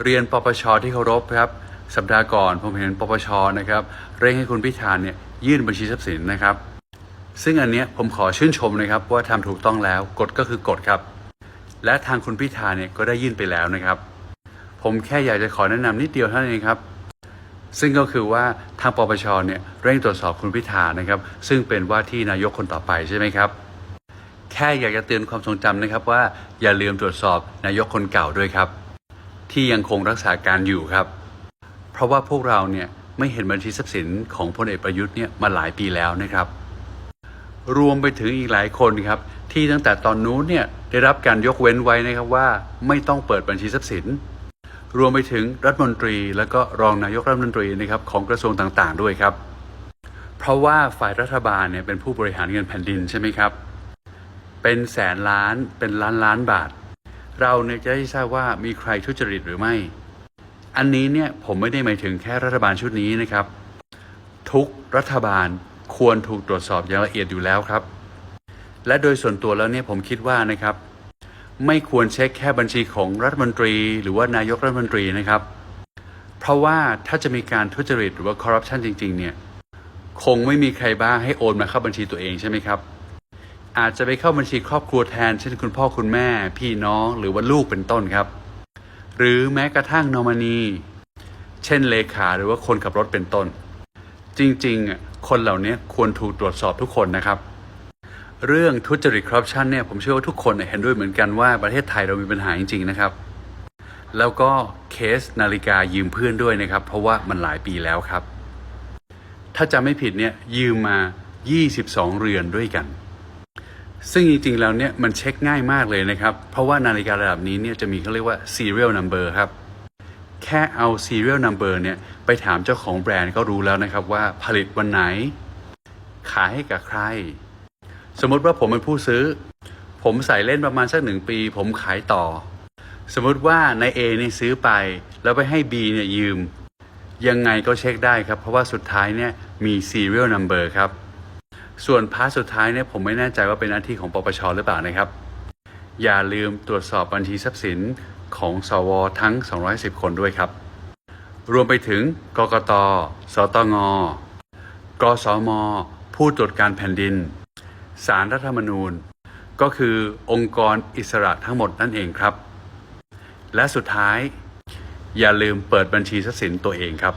เรียนปปชที่เคารพครับ สัปดาห์ก่อนผมเห็นปปชนะครับเร่งให้คุณพิธาเนี่ยยื่นบัญชีทรัพย์สินนะครับ ซึ่งอันเนี้ยผมขอชื่นชมนะครับว่าทำถูกต้องแล้วกฎก็คือกฎครับ และทางคุณพิธาเนี่ยก็ได้ยื่นไปแล้วนะครับ ผมแค่อยากจะขอแนะนำนิดเดียวเท่านั้นเองครับ ซึ่งก็คือว่าทางปปชเนี่ยเร่งตรวจสอบคุณพิธานะครับ ซึ่งเป็นว่าที่นายกคนต่อไปใช่ไหมครับแค่อยากจะเตือนความทรงจำนะครับว่าอย่าลืมตรวจสอบนายกคนเก่าด้วยครับ ที่ยังคงรักษาการอยู่ครับ เพราะว่าพวกเราเนี่ยไม่เห็นบัญชีทรัพย์สินของพลเอกประยุทธ์เนี่ยมาหลายปีแล้วนะครับ รวมไปถึงอีกหลายคนครับที่ตั้งแต่ตอนนู้นเนี่ยได้รับการยกเว้นไว้นะครับว่า ไม่ต้องเปิดบัญชีทรัพย์สิน รวมไปถึงรัฐมนตรี และก็รองนายกรัฐมนตรีนะครับของกระทรวงต่างๆ ด้วยครับ เพราะว่าฝ่ายรัฐบาลเนี่ยเป็นผู้บริหารเงินแผ่นดินใช่ไหมครับ เป็นแสนล้านเป็นล้านล้านบาท เราเนี่ยจะได้ทราบว่ามีใครทุจริตหรือไม่ อันนี้เนี่ยผมไม่ได้หมายถึงแค่รัฐบาลชุดนี้นะครับ ทุกรัฐบาลควรถูกตรวจสอบอย่างละเอียดอยู่แล้วครับ และโดยส่วนตัวแล้วเนี่ยผมคิดว่านะครับ ไม่ควรเช็คแค่บัญชีของรัฐมนตรี หรือว่านายกรัฐมนตรีนะครับ เพราะว่าถ้าจะมีการทุจริตหรือว่าคอร์รัปชันจริง ๆ เนี่ยคงไม่มีใครบ้างให้โอนมาเข้าบัญชีตัวเองใช่ไหมครับ อาจจะไปเข้าบัญชีครอบครัวแทน เช่นคุณพ่อคุณแม่ พี่น้องหรือว่าลูกเป็นต้นครับ หรือแม้กระทั่งนอมินีเช่นเลขาหรือว่าคนขับรถเป็นต้น จริงๆ คนเหล่านี้ควรถูกตรวจสอบทุกคนนะครับ เรื่องทุจริตคอร์รัปชันเนี่ยผมเชื่อว่าทุกคนเห็นด้วยเหมือนกันว่าประเทศไทยเรามีปัญหาจริงๆนะครับ แล้วก็เคสนาฬิกายืมเพื่อนด้วยนะครับ เพราะว่ามันหลายปีแล้วครับ ถ้าจำไม่ผิดเนี่ยยืมมา 22 เรือนด้วยกัน ซึ่งจริงๆแล้วเนี่ยมันเช็คง่ายมากเลยนะครับ เพราะว่านาฬิการะดับนี้เนี่ยจะมีเขาเรียกว่า serial number ครับ แค่เอา serial number เนี่ยไปถามเจ้าของแบรนด์ก็รู้แล้วนะครับว่าผลิตวันไหน ขายให้กับใคร สมมติว่าผมเป็นผู้ซื้อ ผมใส่เล่นประมาณสักหนึ่งปี ผมขายต่อ สมมติว่านาย A นี่ยซื้อไป แล้วไปให้ B เนี่ยยืม ยังไงก็เช็คได้ครับ เพราะว่าสุดท้ายเนี่ยมี serial number ครับ ส่วนพาร์ทสุดท้ายเนี่ยผมไม่แน่ใจว่าเป็นหน้าที่ของปปชหรือเปล่านะครับ อย่าลืมตรวจสอบบัญชีทรัพย์สินของสวทั้ง 210 คนด้วยครับ รวมไปถึงกกต สตง กสม ผู้ตรวจการแผ่นดิน สารรัฐธรรมนูญ ก็คือองค์กรอิสระทั้งหมดนั่นเองครับ และสุดท้าย อย่าลืมเปิดบัญชีทรัพย์สินตัวเองครับ